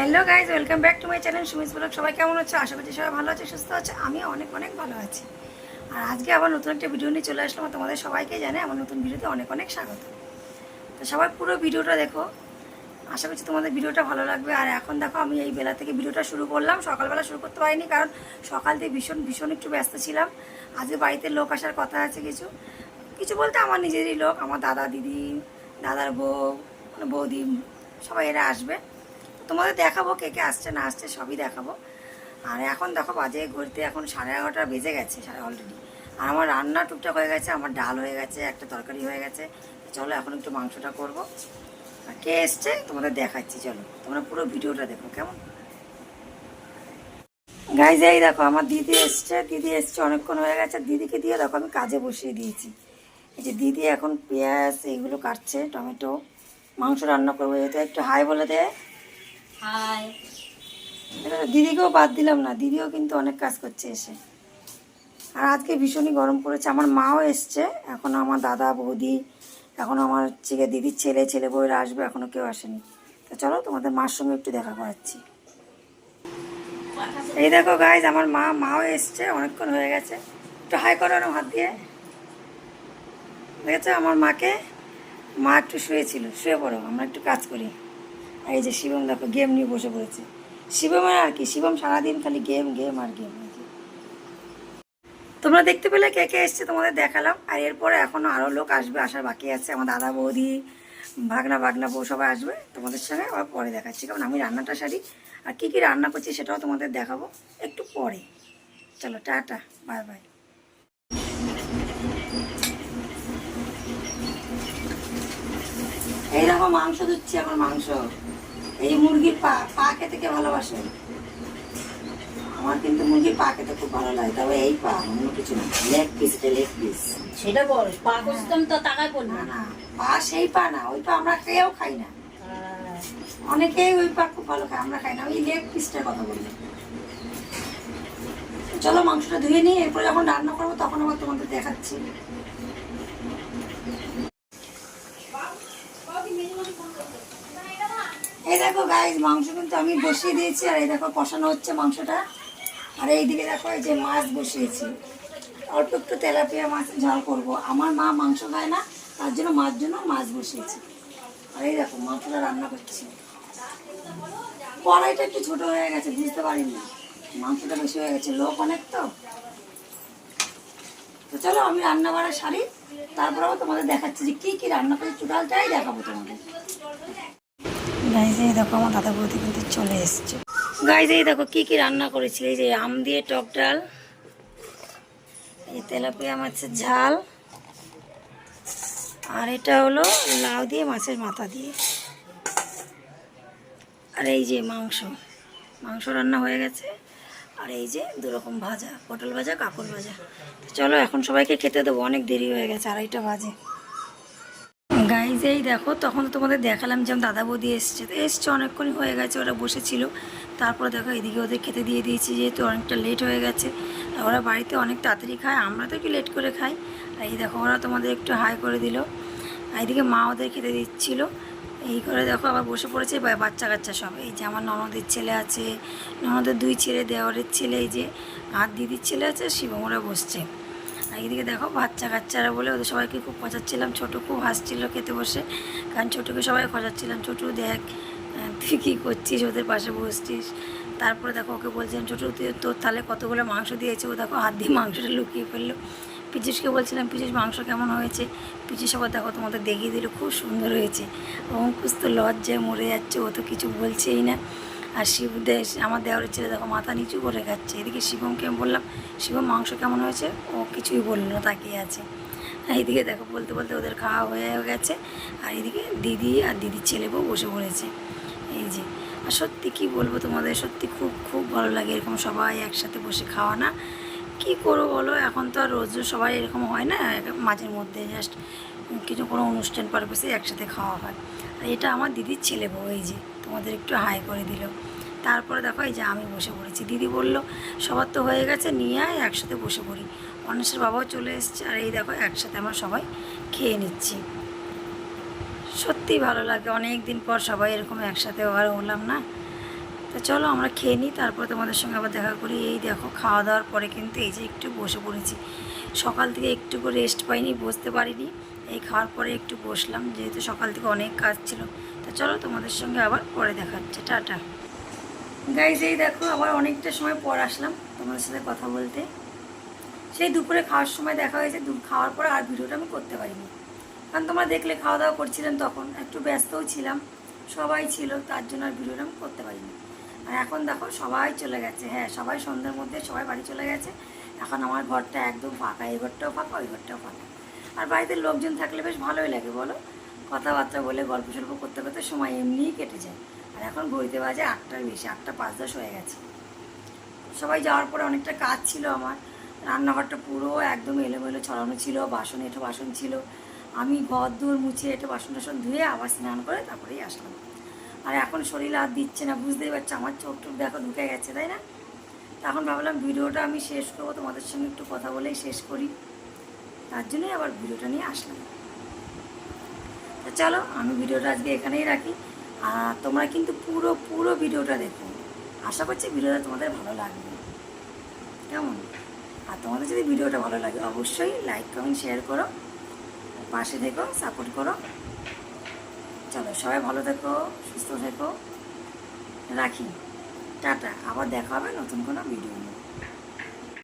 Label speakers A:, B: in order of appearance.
A: Hello guys welcome back to my channel Sumi's vlog. সবাই কেমন আছে? আশা করছি সবাই ভালো আছে, সুস্থ আছে। আমি অনেক অনেক ভালো আছি। আর আজকে আবার নতুন একটা ভিডিও নিয়ে চলে আসলাম তোমাদের সবাইকে জানে আমার নতুন ভিডিওতে অনেক অনেক স্বাগত। তো সবাই পুরো ভিডিওটা দেখো। আশা করছি তোমাদের ভিডিওটা ভালো লাগবে। আর এখন দেখো, আমি এই বেলা থেকে ভিডিওটা শুরু করলাম। সকালবেলা শুরু করতে পারিনি, কারণ সকাল থেকে ভীষণ ভীষণ একটু ব্যস্ত ছিলাম। আজকে বাড়িতে লোক আসার কথা আছে কিছু। কিছু বলতে আমার নিজেরই লোক, আমার দাদা, দিদি, দাদার বউ মানে বৌদি, সবাই এরা আসবে। তোমাদের দেখাবো কে কে আসছে, না আসছে, সবই দেখাবো। আর এখন দেখো বাজে ঘুরতে এখন সাড়ে এগারোটা বেজে গেছে সাড়ে অলরেডি আর আমার রান্না টুকটাক হয়ে গেছে, আমার ডাল হয়ে গেছে, একটা তরকারি হয়ে গেছে। চলো এখন একটু মাংসটা করব। আর কে এসছে তোমাদের দেখাচ্ছি, চলো। তোমরা পুরো ভিডিওটা দেখো, কেমন? গাইজ এই দেখো, আমার দিদি এসছে। দিদি এসছে, অনেকক্ষণ হয়ে গেছে। দিদিকে দিয়ে দেখো, আমি কাজে বসিয়ে দিয়েছি। এই যে দিদি এখন পেঁয়াজ, এইগুলো কাটছে, টমেটো। মাংস রান্না করব, যেহেতু একটু হাই বলে দে। দিদিকেও বাদ দিলাম না, দিদিও কিন্তু অনেক কাজ করছে এসে। আর আজকে ভীষণই গরম পড়েছে, আমার মাও এসছে, এখনও আমার দাদা, বৌদি, এখনও আমার হচ্ছে দিদির ছেলে ছেলে বউরা আসবে, এখনও কেউ আসেনি। তো চলো তোমাদের মার সঙ্গে একটু দেখা করাচ্ছি। এই দেখো গাইজ আমার মা, মাও এসছে, অনেকক্ষণ হয়ে গেছে। একটু হাই করো না হাত দিয়ে। দেখেছ আমার মাকে? মা একটু শুয়েছিল, শুয়ে পড়ো, আমরা একটু কাজ করি। আর এই যে শিবম দেখো গেম নিয়ে বসে পড়েছে। শিবমের আর কি? শিবম সারাদিন খালি গেম গেম আর গেম তোমরা দেখতে পেলে কে কে এসছে, তোমাদের দেখালাম। আর এরপরে এখনও আরও লোক আসবে, আসার বাকি আছে। আমার দাদা, বৌদি, ভাগনা ভাগনা বউ সবাই আসবে। তোমাদের সঙ্গে আবার পরে দেখাচ্ছি। কারণ আমি রান্নাটা সারি, আর কী কী রান্না করছি সেটাও তোমাদের দেখাবো একটু পরে। চলো, টাটা, বাই বাই। এই দেখো মাংস দিচ্ছি এখন মাংস। এই মুরগির পা পা খেতে কে ভালোবাসে? আমার কিন্তু মুরগির পা খেতে খুব ভালো লাগে তবে এই পা অন্য কিছু না। লেগ পিস এটা লেগ পিস
B: সেটা বল পা কষতাম তো টাকায় পড়ল
A: না না পা সেই পা না ওই পা আমরা খেয়েও খাই না। অনেকেই ওই পা খুব ভালো খায় আমরা খাই না ওই লেগ পিসটার কথা বলি চলো মাংসটা ধুয়ে নিই এরপর যখন রান্না করব তখন আবার তোমাদের দেখাচ্ছি। এই দেখো গাইজ মাংস কিন্তু আমি বসিয়ে দিয়েছি, আর এই দেখো কষানো হচ্ছে মাংসটা। আর এইদিকে দেখো, এই যে মাছ বসিয়েছি। অল্প একটু তেলাপিয়া মাছ ঝাল করব। আমার মা মাংস খায় না, তার জন্য মাছ জন্য মাছ বসিয়েছি। আর এই দেখো, মাংসটা রান্না করছি। কড়াইটা একটু ছোট হয়ে গেছে, বুঝতে পারিনি। মাংসটা বেশি হয়ে গেছে, লোক অনেক তো। তো চলো, আমি রান্না বাড়া সারি। তারপর আবার তোমাদের দেখাচ্ছি যে কী কী রান্না করি টোটালটাই দেখাবো তোমাদের। গাইজ এই দেখো আমার দাদা বৌদি চলে এসছে। গাইজ এই দেখো কি কি রান্না এই যে আম দিয়ে টক ডাল, এই তেলাপিয়া মাছের ঝাল, আর এটা হলো লাউ দিয়ে মাছের মাথা দিয়ে। আর এই যে মাংস মাংস রান্না হয়ে গেছে। আর এই যে দুরকম ভাজা, পটল ভাজা, কাপড় ভাজা। চলো এখন সবাইকে খেতে দেবো, অনেক দেরি হয়ে গেছে, আড়াইটা বাজে। এই দেখো, তখন তো তোমাদের দেখালাম যে আমার দাদা বৌদি এসছে। তো এসছে অনেকক্ষণই হয়ে গেছে, ওরা বসেছিল। তারপরে দেখো এদিকে ওদের খেতে দিয়ে দিয়েছি, যেহেতু অনেকটা লেট হয়ে গেছে। ওরা বাড়িতে অনেক তাড়াতাড়ি খায়, আমরা তো একটু লেট করে খাই। এই দেখো, ওরা তোমাদের একটু হাই করে দিল। আর এইদিকে মা ওদের খেতে দিচ্ছিল। এই করে দেখো আবার বসে পড়েছে বাচ্চা কাচ্চা সব। এই যে আমার ননদের ছেলে আছে, ননদের দুই ছেলে দেওয়ারের ছেলে, এই যে আর দিদির ছেলে আছে, শিবম ওরা বসছে। এইদিকে দেখো বাচ্চা কাচ্চারা বলে ওদের সবাইকে খুব খোঁচাচ্ছিলাম ছোটো খুব হাসছিল খেতে বসে। কারণ ছোটোকে সবাই খোঁচাচ্ছিলাম ছোটো দেখ তুই কী করছিস ওদের পাশে বসছিস? তারপরে দেখো ওকে বলছিলাম, ছোটো, তুই তোর তাহলে কতগুলো মাংস দিয়েছে? ও দেখো হাত দিয়ে মাংসটা লুকিয়ে ফেলল। পিচুসকে বলছিলাম পিচুস মাংস কেমন হয়েছে? পিচুস আবার দেখো তোমাদের দেখিয়ে দিল, খুব সুন্দর হয়েছে। অঙ্কুশ তো লজ্জায় মরে যাচ্ছে, ও তো কিছু বলছেই না। আর শিব দেশ, আমার দেওয়ারের ছেলে দেখো মাথা নিচু করে খাচ্ছে। এদিকে শিবমকে বললাম, শিবম, মাংস কেমন হয়েছে? ও কিছুই বলল তাকিয়ে আছে। এইদিকে দেখো, বলতে বলতে ওদের খাওয়া হয়ে গেছে। আর এদিকে দিদি আর দিদির ছেলে বউ বসে পড়েছে। এই যে, আর সত্যি কী বলব তোমাদের, সত্যি খুব খুব ভালো লাগে এরকম সবাই একসাথে বসে খাওয়া না। কি করব বলো, এখন তো আর রোজ সবাই এরকম হয় না মাঝের মধ্যে জাস্ট কিছু কোনো অনুষ্ঠান পারপাসে একসাথে খাওয়া হয়। আর এটা আমার দিদির ছেলে বউ, এই যে, তোমাদের একটু হাই করে দিল। তারপরে দেখো এই যে আমি বসে পড়েছি। দিদি বলল, সবার তো হয়ে গেছে, নিয়ে আয়, একসাথে বসে পড়ি। অনেশের বাবাও চলে এসছে, আর এই দেখো একসাথে আমরা সবাই খেয়ে নিচ্ছি। সত্যি ভালো লাগে অনেক দিন পর সবাই এরকম একসাথে আবার হলাম না। তো চলো আমরা খেয়ে নিই, তারপর তোমাদের সঙ্গে আবার দেখা করি। এই দেখো খাওয়া দাওয়ার পরে কিন্তু এই যে একটু বসে পড়েছি। সকাল থেকে একটু রেস্ট পাইনি, বসতে পারিনি। এই খাওয়ার পরে একটু বসলাম, যেহেতু সকাল থেকে অনেক কাজ ছিল। তো চলো তোমাদের সঙ্গে আবার পরে দেখা হচ্ছে টাটা। গাইজ এই দেখো, আবার অনেকটা সময় পর আসলাম তোমার সাথে কথা বলতে। সেই দুপুরে খাওয়ার সময় দেখা হয়েছে খাওয়ার পরে আর ভিডিওটা আমি করতে পারিনি। কারণ তোমরা দেখলে খাওয়া দাওয়া করছিলেন তখন, একটু ব্যস্তও ছিলাম, সবাই ছিল, তার জন্য আর ভিডিওটা আমি করতে পারিনি। আর এখন দেখো, সবাই চলে গেছে হ্যাঁ সবাই সন্ধ্যের মধ্যে সবাই বাড়ি চলে গেছে। এখন আমার ঘরটা একদম ফাঁকা, এই ঘরটাও ফাঁকা, ওই ঘরটাও ফাঁকা। আর বাড়িতে লোকজন থাকলে বেশ ভালোই লাগে, বলো? কথাবার্তা বলে গল্প সল্প করতে করতে সময় এমনিই কেটে যায়। আর এখন ঘড়িতে বাজে আটটার বেশি, আটটা পাঁচ দশ হয়ে গেছে। সবাই যাওয়ার পরে অনেকটা কাজ ছিল আমার। রান্নাঘরটা পুরো একদম এলোমেলো ছড়ানো ছিল, বাসন এঁটো বাসন ছিল। আমি ঘর দূর মুছে এঁটো বাসন টাসন ধুয়ে আবার স্নান করে তারপরেই আসলাম। আর এখন শরীর আর দিচ্ছে না, বুঝতেই পারছ, আমার চোখ টোক দেখো ঢুকে গেছে, তাই না? তখন ভাবলাম ভিডিওটা আমি শেষ করব, তোমাদের সঙ্গে একটু কথা বলেই শেষ করি। তার জন্যই আবার ভিডিওটা নিয়ে আসলাম। তো চলো, আমি ভিডিওটা আজকে এখানেই রাখি। আর তোমরা কিন্তু পুরো পুরো ভিডিওটা দেখো। আশা করছি ভিডিওটা তোমাদের ভালো লাগবে। কেমন? আর তোমাদের যদি ভিডিওটা ভালো লাগে, অবশ্যই লাইক কমেন্ট শেয়ার করো। পাশে দেখো সাপোর্ট করো। চলো, সবাই ভালো থেকো, সুস্থ থেকো। রাখি। টাটা। আবার দেখা হবে নতুন কোনো ভিডিও নিয়ে।